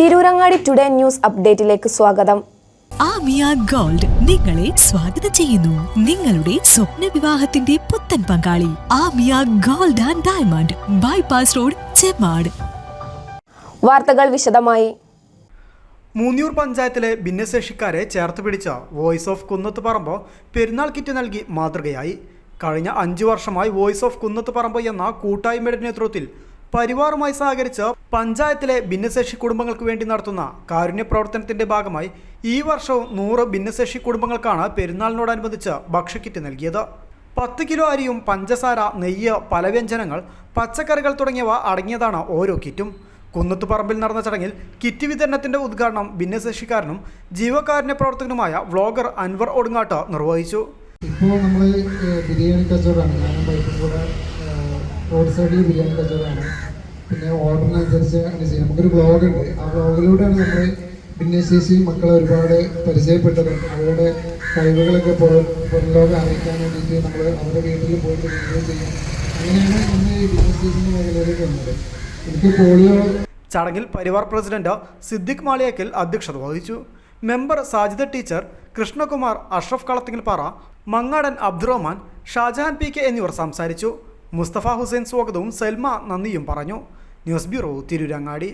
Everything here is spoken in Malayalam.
തിരൂരങ്ങാടി ടുഡേ ന്യൂസ് അപ്ഡേറ്റിലേക്ക് സ്വാഗതം. ആമിയ ഗോൾഡ് നിങ്ങളെ സ്വാഗതം ചെയ്യുന്നു. നിങ്ങളുടെ സ്വപ്ന വിവാഹത്തിന്റെ പുത്തൻ പങ്കാളി Amiya gold and diamond bypass road Chemmad വാർത്തകൾ വിശദമായി. മൂന്നിയൂർ പഞ്ചായത്തിലെ ഭിന്നശേഷിക്കാരെ ചേർത്ത് പിടിച്ച വോയിസ് ഓഫ് കുന്നത്ത് പറമ്പ് പെരുന്നാൾ കിറ്റ് നൽകി മാതൃകയായി. കഴിഞ്ഞ അഞ്ചു വർഷമായി വോയിസ് ഓഫ് കുന്നത്ത് പറമ്പ് എന്ന കൂട്ടായ്മയുടെ നേതൃത്വത്തിൽ പരിവാറുമായി സഹകരിച്ച് പഞ്ചായത്തിലെ ഭിന്നശേഷി കുടുംബങ്ങൾക്ക് വേണ്ടി നടത്തുന്ന കാരുണ്യ പ്രവർത്തനത്തിന്റെ ഭാഗമായി ഈ വർഷവും നൂറ് ഭിന്നശേഷി കുടുംബങ്ങൾക്കാണ് പെരുന്നാളിനോടനുബന്ധിച്ച് ഭക്ഷ്യക്കിറ്റ് നൽകിയത്. പത്ത് കിലോ അരിയും പഞ്ചസാര നെയ്യ് പലവ്യഞ്ജനങ്ങൾ പച്ചക്കറികൾ തുടങ്ങിയവ അടങ്ങിയതാണ് ഓരോ കിറ്റും. കുന്നത്തുപറമ്പിൽ നടന്ന ചടങ്ങിൽ കിറ്റ് വിതരണത്തിന്റെ ഉദ്ഘാടനം ഭിന്നശേഷിക്കാരനും ജീവകാരുണ്യ പ്രവർത്തകനുമായ വ്ളോഗർ അൻവർ ഒടുങ്ങാട്ട് നിർവഹിച്ചു. ഇപ്പോൾ നമ്മൾ ബിരിയാണി കച്ചവടമാണ്. ഞാനും വൈഫും കൂടെ റോഡ് സൈഡിൽ ബിരിയാണി കച്ചവടമാണ് പിന്നെ ഓർഡറിനനുസരിച്ച് ചെയ്യാം. നമുക്കൊരു ബ്ലോഗ് ഉണ്ട്. ആ ബ്ലോഗിലൂടെയാണ് നമ്മൾ ഭിന്നശേഷി മക്കളെ ഒരുപാട് പരിചയപ്പെട്ടതും. അവരുടെ കഴിവുകളൊക്കെ പുറം പുറം ലോകം അറിയിക്കാൻ വേണ്ടിയിട്ട് നമ്മൾ അവരുടെ വീട്ടിൽ പോയിട്ട് വീഡിയോ ചെയ്യും. അങ്ങനെയാണ് ഇന്ന് ഈ ഭിന്നശേഷി മേഖലയിലേക്ക് വന്നത്. എനിക്ക് പോളിയോ ചടങ്ങിൽ പരിവാർ പ്രസിഡന്റ് സിദ്ദിഖ് മാളിയക്കൽ അധ്യക്ഷത വഹിച്ചു. Member Sajida teacher Krishnakumar Ashraf Kalathingalpara Mangadan Abdurahman Shahjahan P K എന്നിവർ സംസാരിച്ചു. മുസ്തഫ ഹുസൈൻ സ്വാഗതവും സൽമ നന്ദിയും പറഞ്ഞു. News bureau Tirurangadi.